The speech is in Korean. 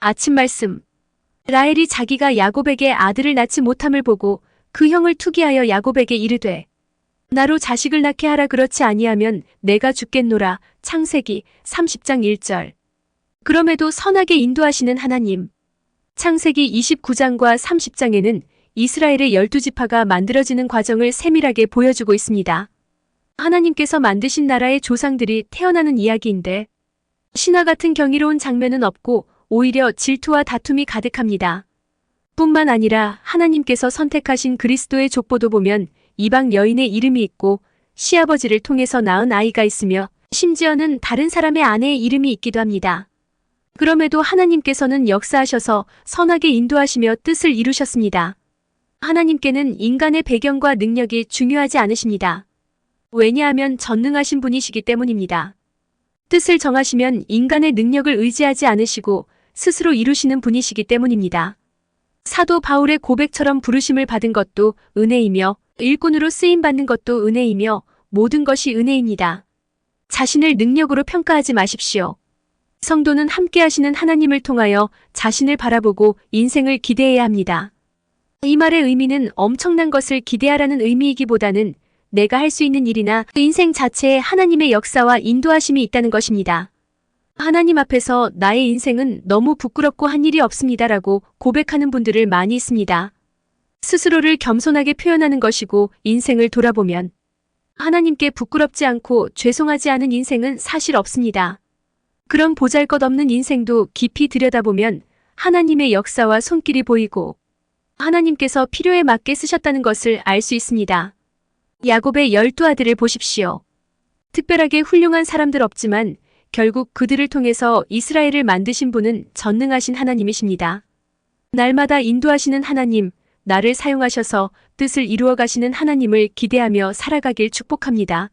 아침 말씀. 라헬이 자기가 야곱에게 아들을 낳지 못함을 보고 그 형을 투기하여 야곱에게 이르되 나로 자식을 낳게 하라 그렇지 아니하면 내가 죽겠노라. 창세기 30장 1절. 그럼에도 선하게 인도하시는 하나님. 창세기 29장과 30장에는 이스라엘의 열두 지파가 만들어지는 과정을 세밀하게 보여주고 있습니다. 하나님께서 만드신 나라의 조상들이 태어나는 이야기인데 신화 같은 경이로운 장면은 없고 오히려 질투와 다툼이 가득합니다. 뿐만 아니라 하나님께서 선택하신 그리스도의 족보도 보면 이방 여인의 이름이 있고 시아버지를 통해서 낳은 아이가 있으며 심지어는 다른 사람의 아내의 이름이 있기도 합니다. 그럼에도 하나님께서는 역사하셔서 선하게 인도하시며 뜻을 이루셨습니다. 하나님께는 인간의 배경과 능력이 중요하지 않으십니다. 왜냐하면 전능하신 분이시기 때문입니다. 뜻을 정하시면 인간의 능력을 의지하지 않으시고 스스로 이루시는 분이시기 때문입니다. 사도 바울의 고백처럼 부르심을 받은 것도 은혜이며 일꾼으로 쓰임 받는 것도 은혜이며 모든 것이 은혜입니다. 자신을 능력으로 평가하지 마십시오. 성도는 함께 하시는 하나님을 통하여 자신을 바라보고 인생을 기대해야 합니다. 이 말의 의미는 엄청난 것을 기대하라는 의미이기보다는 내가 할 수 있는 일이나 인생 자체에 하나님의 역사와 인도하심이 있다는 것입니다. 하나님 앞에서 나의 인생은 너무 부끄럽고 한 일이 없습니다라고 고백하는 분들을 많이 있습니다. 스스로를 겸손하게 표현하는 것이고 인생을 돌아보면 하나님께 부끄럽지 않고 죄송하지 않은 인생은 사실 없습니다. 그런 보잘 것 없는 인생도 깊이 들여다보면 하나님의 역사와 손길이 보이고 하나님께서 필요에 맞게 쓰셨다는 것을 알 수 있습니다. 야곱의 열두 아들을 보십시오. 특별하게 훌륭한 사람들 없지만 결국 그들을 통해서 이스라엘을 만드신 분은 전능하신 하나님이십니다. 날마다 인도하시는 하나님, 나를 사용하셔서 뜻을 이루어 가시는 하나님을 기대하며 살아가길 축복합니다.